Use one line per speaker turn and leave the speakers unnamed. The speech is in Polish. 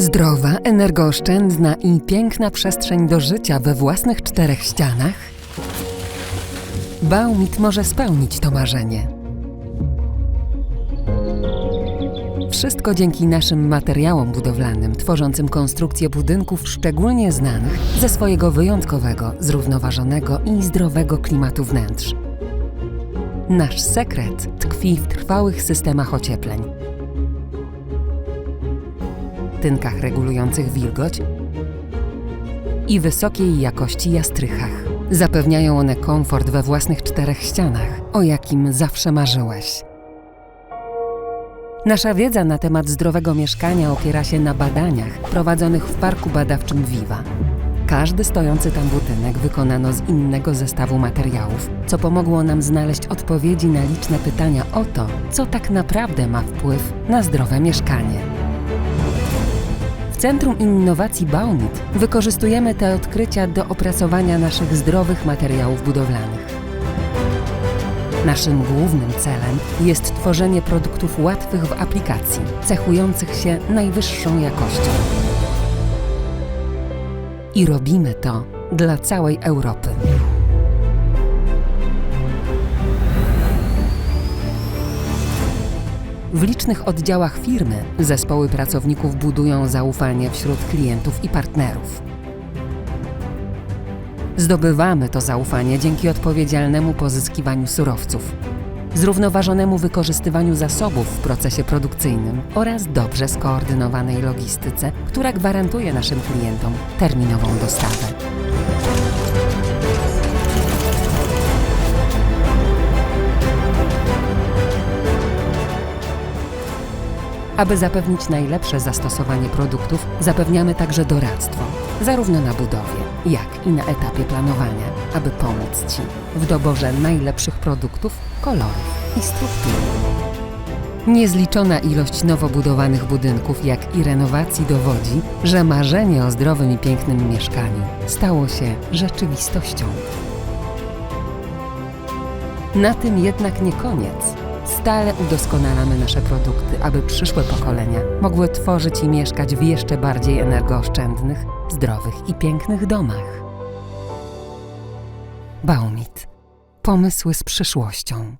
Zdrowa, energooszczędna i piękna przestrzeń do życia we własnych czterech ścianach? Baumit może spełnić to marzenie. Wszystko dzięki naszym materiałom budowlanym, tworzącym konstrukcje budynków szczególnie znanych ze swojego wyjątkowego, zrównoważonego i zdrowego klimatu wnętrz. Nasz sekret tkwi w trwałych systemach ociepleń, tynkach regulujących wilgoć i wysokiej jakości jastrychach. Zapewniają one komfort we własnych czterech ścianach, o jakim zawsze marzyłeś. Nasza wiedza na temat zdrowego mieszkania opiera się na badaniach prowadzonych w Parku Badawczym Viva. Każdy stojący tam budynek wykonano z innego zestawu materiałów, co pomogło nam znaleźć odpowiedzi na liczne pytania o to, co tak naprawdę ma wpływ na zdrowe mieszkanie. Centrum Innowacji Baumit wykorzystujemy te odkrycia do opracowania naszych zdrowych materiałów budowlanych. Naszym głównym celem jest tworzenie produktów łatwych w aplikacji, cechujących się najwyższą jakością. I robimy to dla całej Europy. W licznych oddziałach firmy zespoły pracowników budują zaufanie wśród klientów i partnerów. Zdobywamy to zaufanie dzięki odpowiedzialnemu pozyskiwaniu surowców, zrównoważonemu wykorzystywaniu zasobów w procesie produkcyjnym oraz dobrze skoordynowanej logistyce, która gwarantuje naszym klientom terminową dostawę. Aby zapewnić najlepsze zastosowanie produktów, zapewniamy także doradztwo, zarówno na budowie, jak i na etapie planowania, aby pomóc Ci w doborze najlepszych produktów, kolorów i struktur. Niezliczona ilość nowo budowanych budynków, jak i renowacji dowodzi, że marzenie o zdrowym i pięknym mieszkaniu stało się rzeczywistością. Na tym jednak nie koniec. Stale udoskonalamy nasze produkty, aby przyszłe pokolenia mogły tworzyć i mieszkać w jeszcze bardziej energooszczędnych, zdrowych i pięknych domach. Baumit. Pomysły z przyszłością.